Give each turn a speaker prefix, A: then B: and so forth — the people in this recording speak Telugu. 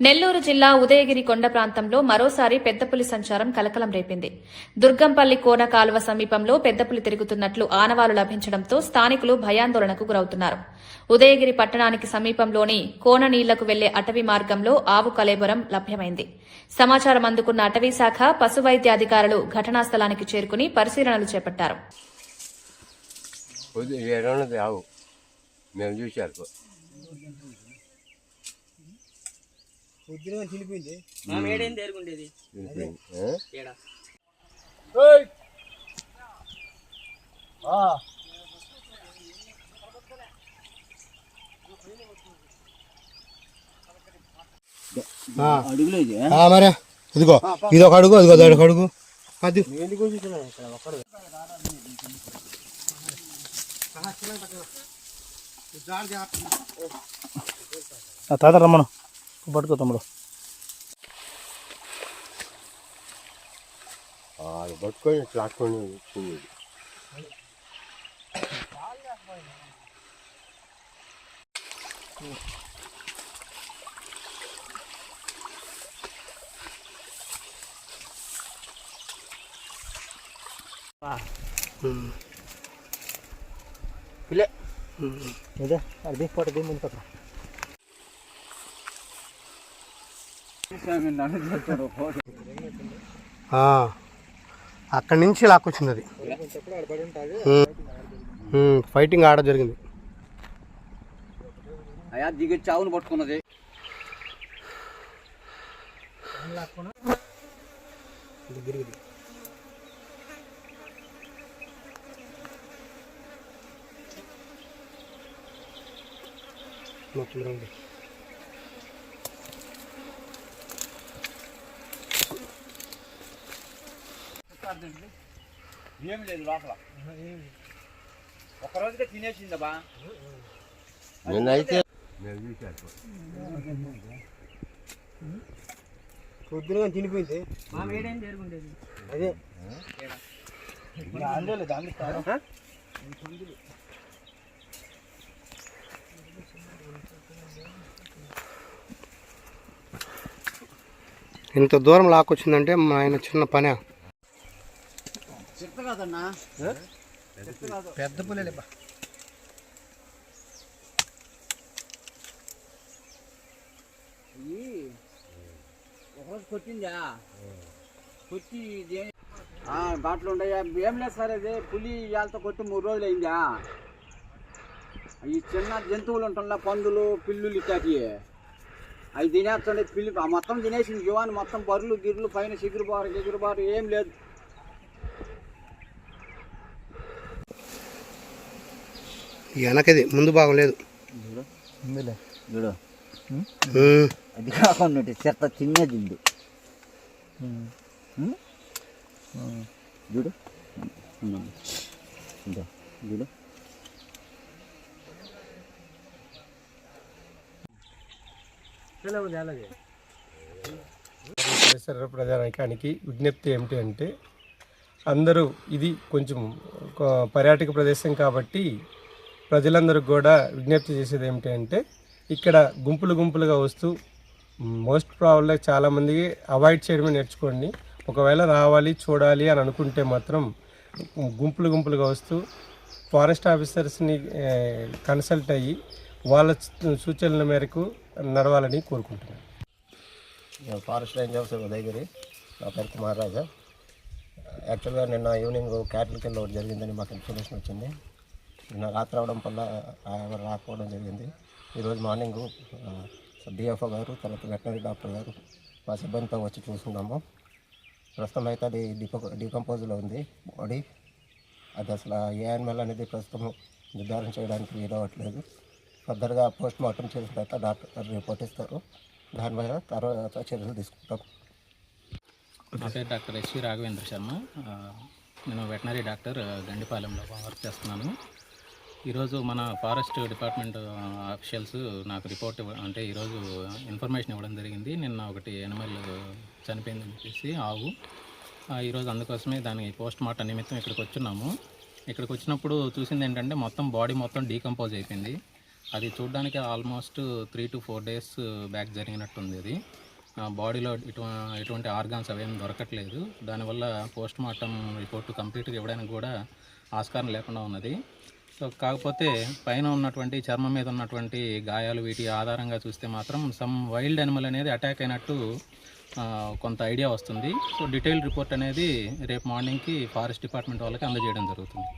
A: నెల్లూరు జిల్లా ఉదయగిరి కొండ ప్రాంతంలో మరోసారి పెద్దపులి సంచారం కలకలం రేపింది. దుర్గంపల్లి కోన కాలువ సమీపంలో పెద్దపులి తిరుగుతున్నట్లు ఆనవాలు లభించడంతో స్థానికులు భయాందోళనకు గురవుతున్నారు. ఉదయగిరి పట్టణానికి సమీపంలోని కోన నీళ్ళకు వెళ్ళే అటవీ మార్గంలో ఆవు కలేబరం లభ్యమైంది. సమాచారం అందుకున్న అటవీ శాఖ పశువైద్య అధికారులు ఘటనా స్థలానికి చేరుకుని పరిశీలనలు చేపట్టారు.
B: మేము చూశారు.
C: పొద్దున చినిపోయింది
D: మా మేడేం? ఏడా?
E: మరే. ఇదిగో. ఇది ఒక అడుగు ఇదిగో అది ఒక అడుగు అది
F: తాత రమ్మను. పట్టుకో తమ్ముడు
B: ఆ, అది పట్టుకొని ఇట్లా లాక్కొని వచ్చింది
C: పిల్లే
F: ఇదే అది పట్టుది ముందు పక్క
E: అక్కడి నుంచి లాక్కొచ్చింది అది ఫైటింగ్ ఆడ జరిగింది.
D: అయా దిగి చావును పట్టుకున్నది.
E: మొత్తం రండి.
D: ఏం లేదు లోపల. ఒక రోజుకే తినేసిందబ్బా
B: నిన్నైతే మేము చూశారు
C: పొద్దున తినిపోయింది.
D: మా
C: అదే.
E: ఇంత దూరం లాక్కొచ్చిందంటే మా ఆయన చిన్న పనే.
D: చెత్త కాదన్నా.
E: పెద్ద పులే
D: ఒకరోజు కొట్టిందా? కొట్టి బాటలు ఏం లేదు సార్ అది పులి ఇవాళతో కొట్టి మూడు రోజులు అయిందా? ఈ చిన్న జంతువులు ఉంటుందా పందులు పిల్లులు ఇట్లాంటివి అవి తినేస్తుండే పిల్లి మొత్తం తినేసింది. జీవాన్ని మొత్తం బర్రెలు గిర్లు పైన సిగురుబారు గిగురుబారు ఏం లేదు.
E: వెనకది ముందు భాగం లేదు.
C: చూడు. అది కాకుండా చెత్త చిన్నది ఉంది చూడు.
G: ప్రజానికానికి విజ్ఞప్తి ఏమిటి అంటే అందరూ ఇది కొంచెం ఒక పర్యాటక ప్రదేశం కాబట్టి ప్రజలందరూ కూడా విజ్ఞప్తి చేసేది ఏమిటి అంటే ఇక్కడ గుంపులు గుంపులుగా వస్తూ మోస్ట్ ప్రాబ్లం చాలామంది అవాయిడ్ చేయడమే నేర్చుకోండి. ఒకవేళ రావాలి చూడాలి అని అనుకుంటే మాత్రం గుంపులు గుంపులుగా వస్తూ ఫారెస్ట్ ఆఫీసర్స్ని కన్సల్ట్ అయ్యి వాళ్ళ సూచనల మేరకు నడవాలని కోరుకుంటున్నాను.
E: నేను ఫారెస్ట్ రేంజ్ ఆఫీసర్ ఉదయగిరి. నా పేరు కుమార్ రాజా. యాక్చువల్గా నిన్న ఈవినింగ్ క్యాటిల్ కింద ఒకటి జరిగిందని మాకు ఇన్ఫర్మేషన్ వచ్చింది. నిన్న రాత్రి అవడం వల్ల ఎవరు రాకపోవడం జరిగింది. ఈరోజు మార్నింగ్ డిఎఫ్ఓ గారు తర్వాత వెటనరీ డాక్టర్ గారు మా సిబ్బందితో వచ్చి చూసుకున్నాము ప్రస్తుతం అయితే అది డిపో డికంపోజ్లో ఉంది బాడీ. అది అసలు ఏ యానిమల్ అనేది ప్రస్తుతం నిర్ధారణ చేయడానికి వీలవ్వట్లేదు ఫర్దర్గా పోస్ట్ మార్టం చేసిన తర్వాత డాక్టర్ గారు రిపోర్ట్ ఇస్తారు. దాని మీద తర్వాత చర్యలు తీసుకుంటాం.
H: నా పేరు డాక్టర్ ఎస్వి రాఘవేంద్ర శర్మ. నేను వెటనరీ డాక్టర్ గండిపాలెంలో వర్క్ చేస్తున్నాను. ఈరోజు మన ఫారెస్ట్ డిపార్ట్మెంట్ ఆఫీషియల్స్ నాకు రిపోర్ట్ అంటే ఈరోజు ఇన్ఫర్మేషన్ ఇవ్వడం జరిగింది. నిన్న ఒకటి ఎనిమల్ చనిపోయిందని చెప్పేసి ఆవు. ఈరోజు అందుకోసమే దాని పోస్ట్ మార్టం నిమిత్తం ఇక్కడికి వచ్చున్నాము ఇక్కడికి వచ్చినప్పుడు చూసింది ఏంటంటే మొత్తం బాడీ మొత్తం డీకంపోజ్ అయిపోయింది. అది చూడడానికి almost three to four days back జరిగినట్టుంది అది. బాడీలో ఇటు ఎటువంటి ఆర్గాన్స్ అవేం దొరకట్లేదు. దానివల్ల పోస్ట్ మార్టం రిపోర్ట్ కంప్లీట్గా ఇవ్వడానికి కూడా ఆస్కారం లేకుండా ఉన్నది. సో కాకపోతే పైన ఉన్నటువంటి చర్మం మీద ఉన్నటువంటి గాయాలు వీటి ఆధారంగా చూస్తే మాత్రం సమ్ వైల్డ్ అనిమల్ అనేది అటాక్ అయినట్టు కొంత ఐడియా వస్తుంది. సో డీటెయిల్ రిపోర్ట్ అనేది రేపు మార్నింగ్కి ఫారెస్ట్ డిపార్ట్మెంట్ వాళ్ళకి అందజేయడం జరుగుతుంది.